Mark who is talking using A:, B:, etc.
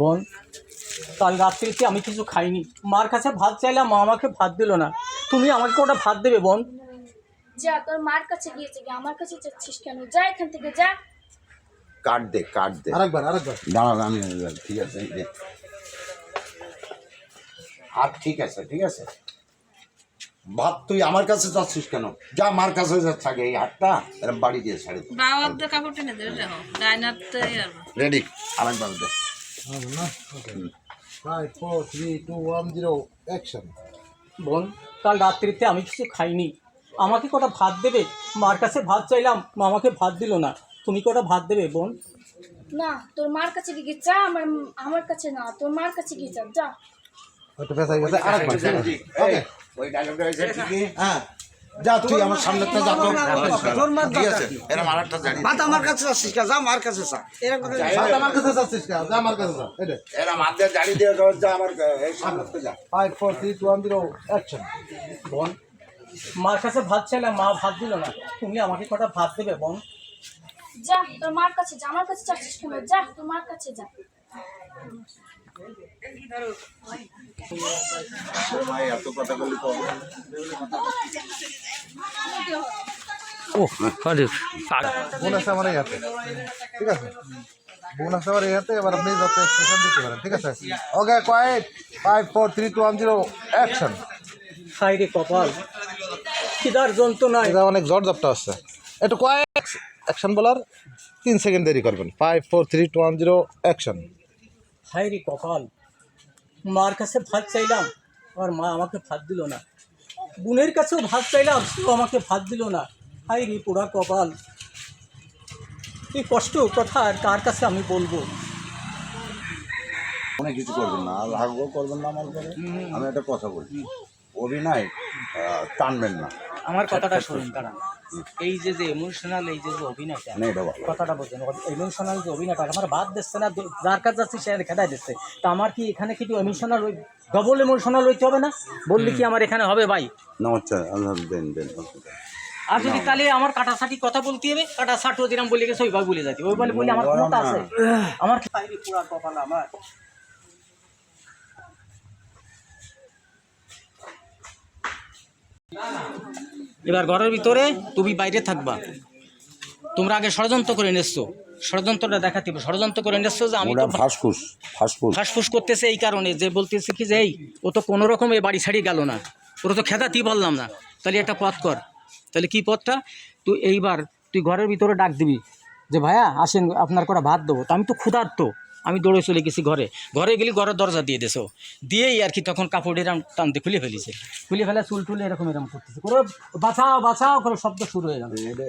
A: বোন কাল রাত্রিতে আমি কিছু খাইনি? মার কাছে ভাত চাইলাম মা আমাকে ভাত দিল না। তুমি আমাকে ওটা ভাত দেবে বোন
B: যা তোর মার কাছে গিয়েছে কি আমার কাছে যাচ্ছিস কেন? যা এখান থেকে যা।
C: কাট দে কাট দে।
D: আরেকবার আরেকবার।
C: দাঁড়াও আমি ঠিক আছে এই যে। হাত ঠিক আছে ঠিক আছে? ভাত তুই আমার কাছে যাচ্ছিস কেন? যা আমার কাছে যাচ্ছে আগে এই হাতটা এরকম বাড়ি দিয়ে ছাড়ি রেডি আরেকবার দে।
A: বোন কাল রাত্রিতে আমি কিছু খাইনি। আমাকে কটা ভাত দেবে? মার কাছে ভাত চাইলাম মা আমাকে ভাত দিল না। তুমি কটা ভাত দেবে বোন?
B: না তোর মার কাছে গিয়ে যা আমার আমার কাছে না তোর মার কাছে গিয়ে যা। যা
D: ওটা পেশাই গেছে আরেকবার ঠিক ওকে
C: ওই ডায়লগটা হয়েছে ঠিকই? হ্যাঁ। যা তুই আমার সামনে তো যা তো ঠিক আছে এরকম আরেকটা জানি
E: ভাত আমার কাছে আসছিস যা আমার কাছে যা। এরকম
D: ভাত আমার কাছে যাচ্ছিস যা আমার কাছে যা এটা
C: এরকম হাত জানি দিয়ে যা আমার এই সামনে তো যা।
D: অ্যাকশন
A: মার কাছে ভাত চাইলাম মা ভাত দিল না। তুমি আমাকে কটা ভাত দেবে বোন?
B: যা তোর মার কাছে যা আমার কাছে কেন? যা তোর মার কাছে যা।
D: বোন আছে আমার ইয়াতে ঠিক আছে? বোন আছে আমার ইয়াতে এবার আপনি যত এক্সপ্রেশন দিতে পারেন ঠিক আছে? Okay quiet five four three two one zero action
A: কপাল।
D: এটা অনেক জট জাপটা আসছে। একটু কয়েক অ্যাকশন বলার তিন সেকেন্ড দেরি করবেন। Five four three two one zero action
A: high রে কপাল। মার কাছে ভাত চাইলাম, আর মা আমাকে ভাত দিল না। বোনের কাছেও ভাত চাইলাম, সেও আমাকে ভাত দিল না। হাই রে পোড়া কপাল। এই কষ্ট কথা আর কার কাছে আমি বলব?
C: অনেক কিছু করবেন না রাগও করবেন না আমার উপরে। আমি একটা কথা বলি। অভিনয় টানবেন না।
A: আমার কথাটা শুনুন কারণ এই যে যে ইমোশনাল এই যে যে অভিনয়টা
C: না
A: কথাটা বলছেন ইমোশনাল যে অভিনয়টা আমার বাদ দিচ্ছে না যার কাছে যাচ্ছি সে খেদাই দিচ্ছে। তা আমার কি এখানে কি ইমোশনাল ওই ডবল ইমোশনাল হইতে হবে না? বললে কি আমার এখানে হবে ভাই?
C: না আচ্ছা দেন দেন
A: আর যদি তাহলে আমার কাটা সাটি কথা বলতে হবে কাটা ছাটো যেরকম বলে গেছে ওইভাবে বলে যাতে ওই বলে বলে আমার ক্ষমতা আছে। আমার পুরা কপাল আমার? এবার ঘরের ভিতরে তুমি বাইরে থাকবা। তোমরা আগে ষড়যন্ত্র করে নিচ্ছো ষড়যন্ত্রটা দেখাতে ষড়যন্ত্র করে নিচ্ছো যে আমি
C: ফাঁসফুস ফাঁসফুস।
A: ফাঁসফুস করতেছে এই কারণে যে বলতেছে কি যে এই ও তো কোনো রকম এই বাড়ি ছাড়ি গেল না। ওরা তো খেদাতেই বললাম না। তাহলে একটা পথ কর। তাহলে কি পথটা? তুই এইবার তুই ঘরের ভিতরে ডাক দিবি যে ভাইয়া আসেন আপনার কটা ভাত দেবো। তো আমি তো ক্ষুধার্ত। আমি দৌড়ে চলে গেছি ঘরে। ঘরে গেলি ঘরের দরজা দিয়ে দেছো। দিয়েই আর কি তখন কাপড় এরম টানতে খুলে ফেলেছে। খুলে ফেলে চুল টুলে এরকম এরকম করতেছে। করে বাঁচাও বাঁচাও, করে শব্দ শুরু হয়ে গেল